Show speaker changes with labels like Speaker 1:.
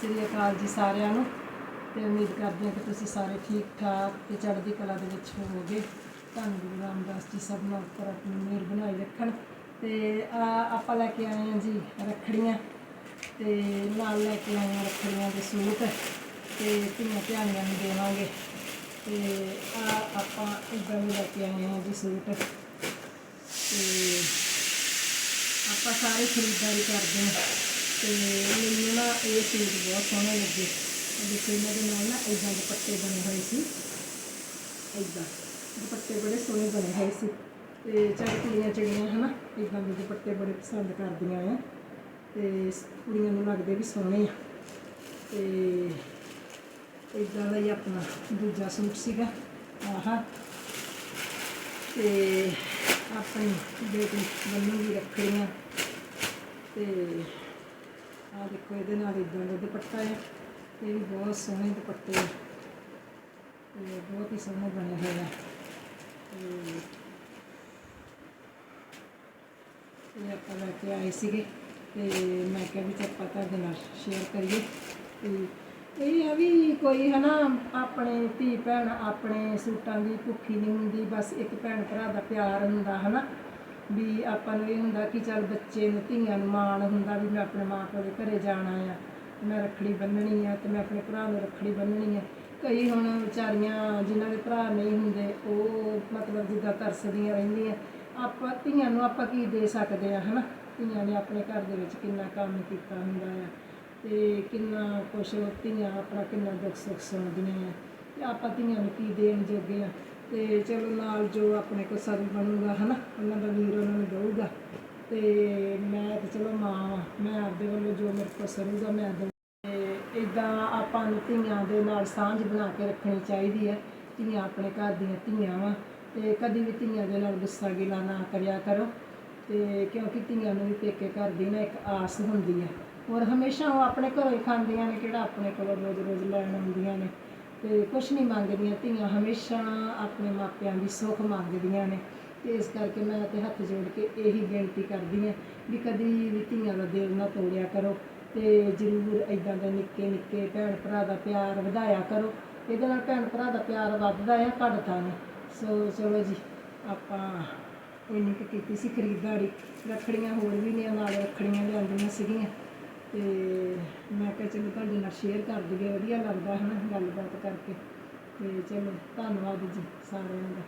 Speaker 1: ਸ੍ਰੀ ਅਕਾਲ ਜੀ ਸਾਰਿਆਂ ਨੂੰ ਤੇ ਉਮੀਦ ਕਰਦੇ ਹਾਂ ਕਿ ਤੁਸੀਂ ਸਾਰੇ ਠੀਕ ਠਾਕ ਤੇ ਚੜ੍ਹਦੀ ਕਲਾ ਦੇ ਵਿੱਚ ਹੋਵੋਗੇ। ਧੰਨ ਗੁਰੂ ਰਾਮਦਾਸ ਜੀ ਸਭ ਨੂੰ ਉੱਪਰ ਆਪਣੀ ਮਿਹਰ ਬਣਾਈ ਰੱਖਣ। ਤੇ ਆ ਆਪਾਂ ਲੈ ਕੇ ਆਏ ਹਾਂ ਜੀ ਰੱਖੜੀਆਂ ਤੇ ਨਾਲ ਲੈ ਕੇ ਆਏ ਹਾਂ ਰੱਖੜੀਆਂ ਦੇ ਸੂਟ ਤੇ ਧੀਆਂ ਧਿਆਨੀਆਂ ਨੂੰ ਦੇਵਾਂਗੇ। ਤੇ ਆ ਆਪਾਂ ਇੱਦਾਂ ਦੇ ਲੈ ਕੇ ਆਏ ਹਾਂ ਜੀ ਸੂਟ। ਤੇ ਆਪਾਂ ਸਾਰੇ ਖਰੀਦਦਾਰੀ ਕਰਦੇ ਹਾਂ। ਤੇ ਮੈਨੂੰ ਨਾ ਇਹ ਸੂਟ ਬਹੁਤ ਸੋਹਣੇ ਲੱਗੇ। ਦੇਖੋ ਇਹਨਾਂ ਦੇ ਨਾਲ ਨਾ ਇਦਾਂ ਦੁਪੱਟੇ ਬਣੇ ਹੋਏ ਸੀ। ਇਦਾਂ ਦੁਪੱਟੇ ਬੜੇ ਸੋਹਣੇ ਬਣੇ ਹੋਏ ਸੀ। ਤੇ ਚਾਹੇ ਕੁੜੀਆਂ ਚੜੀਆਂ ਹਨਾ ਇਦਾਂ ਦੇ ਦੁਪੱਟੇ ਬੜੇ ਪਸੰਦ ਕਰਦੀਆਂ ਆ। ਤੇ ਕੁੜੀਆਂ ਨੂੰ ਲੱਗਦੇ ਵੀ ਸੋਹਣੇ ਆ। ਤੇ ਇਦਾਂ ਦਾ ਹੀ ਆਪਣਾ ਦੂਜਾ ਸੂਟ ਸੀਗਾ। ਆਹਾ। ਤੇ ਆਪਣੀ ਬੇਟੀ ਬੰਨੂਗੀ ਰੱਖੜੀਆਂ। ਤੇ ਆ ਦੇਖੋ, ਇਹਦੇ ਨਾਲ ਇਦਾਂ ਦਾ ਦੁਪੱਟਾ ਹੈ। ਇਹ ਵੀ ਬਹੁਤ ਸੋਹਣੇ ਦੁਪੱਟੇ ਆ। ਤੇ ਬਹੁਤ ਹੀ ਸੋਹਣੇ ਬਣੇ ਹੋਏ ਆ ਇਹ ਆਪਾਂ ਲੈ ਕੇ ਆਏ ਸੀਗੇ। ਤੇ ਮੈਂ ਕਿਹਾ ਵੀ ਚੱਪਾ ਤੁਹਾਡੇ ਨਾਲ ਸ਼ੇਅਰ ਕਰੀਏ। ਤੇ ਇਹ ਆ ਵੀ ਕੋਈ ਹਨਾ, ਆਪਣੇ ਧੀ ਭੈਣ ਆਪਣੇ ਸੂਟਾਂ ਦੀ, ਭੁੱਖੀ ਨਹੀਂ ਹੁੰਦੀ, ਬਸ ਇੱਕ ਭੈਣ ਭਰਾ ਦਾ ਪਿਆਰ ਹੁੰਦਾ, ਹਨਾ। ਵੀ ਆਪਾਂ ਨੂੰ ਇਹ ਹੁੰਦਾ ਕਿ ਚੱਲ ਬੱਚੇ ਨੂੰ ਧੀਆਂ ਨੂੰ ਮਾਣ ਹੁੰਦਾ ਵੀ ਮੈਂ ਆਪਣੇ ਮਾਂ ਪਿਓ ਦੇ ਘਰੇ ਜਾਣਾ ਆ, ਮੈਂ ਰੱਖੜੀ ਬੰਨਣੀ ਆ ਤੇ ਮੈਂ ਆਪਣੇ ਭਰਾ ਨੂੰ ਰੱਖੜੀ ਬੰਨਣੀ ਆ। ਕਈ ਹੁਣ ਵਿਚਾਰੀਆਂ ਜਿਨ੍ਹਾਂ ਦੇ ਭਰਾ ਨਹੀਂ ਹੁੰਦੇ, ਉਹ ਮਤਲਬ ਜਿੱਦਾਂ ਤਰਸਦੀਆਂ ਰਹਿੰਦੀਆਂ। ਆਪਾਂ ਧੀਆਂ ਨੂੰ ਆਪਾਂ ਕੀ ਦੇ ਸਕਦੇ ਆ, ਹਨਾ? ਧੀਆਂ ਨੇ ਆਪਣੇ ਘਰ ਦੇ ਵਿੱਚ ਕਿੰਨਾ ਕੰਮ ਕੀਤਾ ਹੁੰਦਾ ਆ ਤੇ ਕਿੰਨਾ ਕੁਛ ਧੀਆਂ ਆਪਣਾ ਕਿੰਨਾ ਦੁੱਖ ਸੁੱਖ ਸੁਣਦੀਆਂ ਆ। ਤੇ ਆਪਾਂ ਧੀਆਂ ਨੂੰ ਕੀ ਦੇਣ ਜੋਗੇ ਆ? ਤੇ ਚਲੋ ਨਾਲ ਜੋ ਆਪਣੇ ਕੋਲ ਸਰ ਬਣੂਗਾ ਹਨਾ ਉਹਨਾਂ ਦਾ ਵੀਰ ਉਹਨਾਂ ਨੂੰ ਦਊਗਾ। ਤੇ ਮੈਂ ਤੇ ਚਲੋ ਮਾਂ ਵਾਂ, ਮੈਂ ਆਪਦੇ ਵੱਲੋਂ ਜੋ ਮੇਰੇ ਕੋਲ ਸਰੂਗਾ ਮੈਂ ਦਊਂ ਤੇ ਇਦਾਂ ਆਪਾਂ ਨੂੰ ਧੀਆਂ ਦੇ ਨਾਲ ਸਾਂਝ ਬਣਾ ਕੇ ਰੱਖਣੀ ਚਾਹੀਦੀ ਹੈ। ਧੀਆਂ ਆਪਣੇ ਘਰ ਦੀਆਂ ਧੀਆਂ ਵਾ ਤੇ ਕਦੀ ਵੀ ਧੀਆਂ ਦੇ ਨਾਲ ਗੁੱਸਾ ਗਿਲਾ ਨਾ ਕਰਿਆ ਕਰੋ। ਤੇ ਕਿਉਂਕਿ ਧੀਆਂ ਨੂੰ ਵੀ ਪੇਕੇ ਘਰ ਦੀ ਨਾ ਇੱਕ ਆਸ ਹੁੰਦੀ ਹੈ। ਔਰ ਹਮੇਸ਼ਾ ਉਹ ਆਪਣੇ ਘਰੋਂ ਹੀ ਖਾਂਦੀਆਂ ਨੇ ਕਿਹੜਾ ਆਪਣੇ ਕੋਲੋਂ ਰੋਜ਼-ਰੋਜ਼ ਲੈਣ ਆਉਂਦੀਆਂ ਨੇ। ਤੇ ਕੁਛ ਨਹੀਂ ਮੰਗਦੀਆਂ ਧੀਆਂ, ਹਮੇਸ਼ਾ ਆਪਣੇ ਮਾਪਿਆਂ ਦੀ ਸੁੱਖ ਮੰਗਦੀਆਂ ਨੇ। ਤੇ ਇਸ ਕਰਕੇ ਮੈਂ ਤੇ ਹੱਥ ਜੋੜ ਕੇ ਇਹੀ ਬੇਨਤੀ ਕਰਦੀ ਹਾਂ ਵੀ ਕਦੀ ਵੀ ਧੀਆਂ ਦਾ ਦਿਲ ਨਾ ਤੋੜਿਆ ਕਰੋ ਤੇ ਜ਼ਰੂਰ ਇਦਾਂ ਦੇ ਨਿੱਕੇ ਨਿੱਕੇ ਭੈਣ ਭਰਾ ਦਾ ਪਿਆਰ ਵਧਾਇਆ ਕਰੋ। ਇਹਦੇ ਨਾਲ ਭੈਣ ਭਰਾ ਦਾ ਪਿਆਰ ਵੱਧਦਾ ਹੈ ਘਟਦਾ ਨਹੀਂ। ਸੋ ਚਲੋ ਜੀ, ਆਪਾਂ ਇੰਨੀ ਕੁ ਕੀਤੀ ਸੀ ਖਰੀਦਦਾਰੀ। ਰੱਖੜੀਆਂ ਹੋਰ ਵੀ ਨੇ, ਨਾਲ ਰੱਖੜੀਆਂ ਲਿਆਂਦੀਆਂ ਸੀਗੀਆਂ। ਤੇ ਮੈਂ ਕਿਹਾ ਚਲੋ ਤੁਹਾਡੇ ਨਾਲ ਸ਼ੇਅਰ ਕਰ ਦਈਏ ਵਧੀਆ ਲੱਗਦਾ ਹੈ ਨਾ ਗੱਲਬਾਤ ਕਰਕੇ। ਤੇ ਚਲੋ, ਧੰਨਵਾਦ ਜੀ ਸਾਰਿਆਂ ਦਾ।